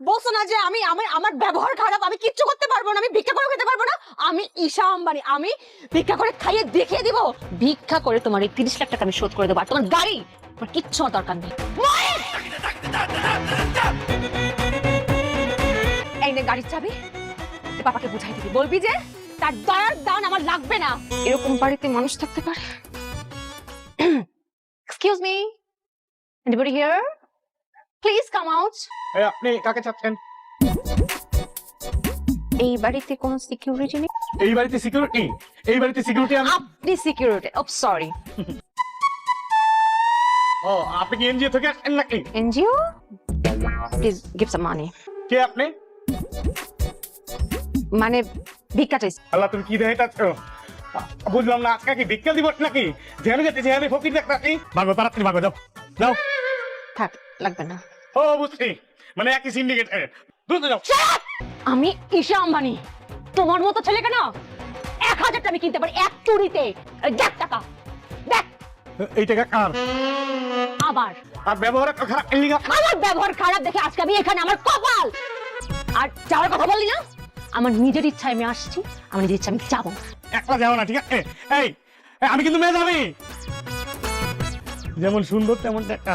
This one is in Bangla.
বলছো না যে আমি আমি, আমার ব্যবহার খারাপ, আমি কিচ্ছু করতে পারব না, আমি ভিক্ষা করে খেতে পারব না। আমি ঈশা আম্বানি, আমি ভিক্ষা করে খাইয়ে দেখিয়ে দিব। ভিক্ষা করে তোমার এই তিরিশ লাখ টাকা আমি শোধ করে দেবো, আর তোমার গাড়ি আমার কিচ্ছু আমার দরকার নেই। এই নে গাড়ির চাবি পাপাকে বুঝাই দিবি। বলবি যে, তার দয়ার দান আমার লাগবে না। এরকম বাড়িতে মানুষ থাকতে পারে? Excuse me anybody here please come out আপনি কাকে চাচ্ছেন? এই বাড়িতে কোনো সিকিউরিটি নেই? এই বাড়িতে সিকিউরিটি এই বাড়িতে সিকিউরিটি আমি আপনি সিকিউরিটি ও সরি ও আপনি কি এনজিও থেকে আসছেন নাকি? NGO please give some money কে আপনি? মানে ভিক্ষা চাইছি। আল্লাহ তুমি কি দেখাইতেছ বুঝলাম না আজকে কি ভিক্ষা দিবস নাকি? যেখানে যেতে যেখানে ফকির দেখতাছি। ভাগো তাড়াতাড়ি ভাগো যাও। যাও। থাক লাগবে না। ও বুঝছি। মানে একই সিন্ডিকেট দ্রুত যাও। আমি ঈশা আম্বানি। তোমার মতো ছেলেকে না এক হাজারটা আমি কিনতে পারি এক চুরিতে। দেখ টাকা। দেখ। এই টাকা কার? আবার। আর ব্যবহার খারাপ আমার ব্যবহার খারাপ দেখে আজকে আমি এখানে আমার কপাল। আর যাওয়ার কথা বললি না? আমার নিজের ইচ্ছায় আমি আসছি আমার নিজের ইচ্ছা আমি যাব। একলা যাও না ঠিক আছে? এই আমি কিন্তু মেয়ে যাবি। যেমন সুন্দর তেমন টাকা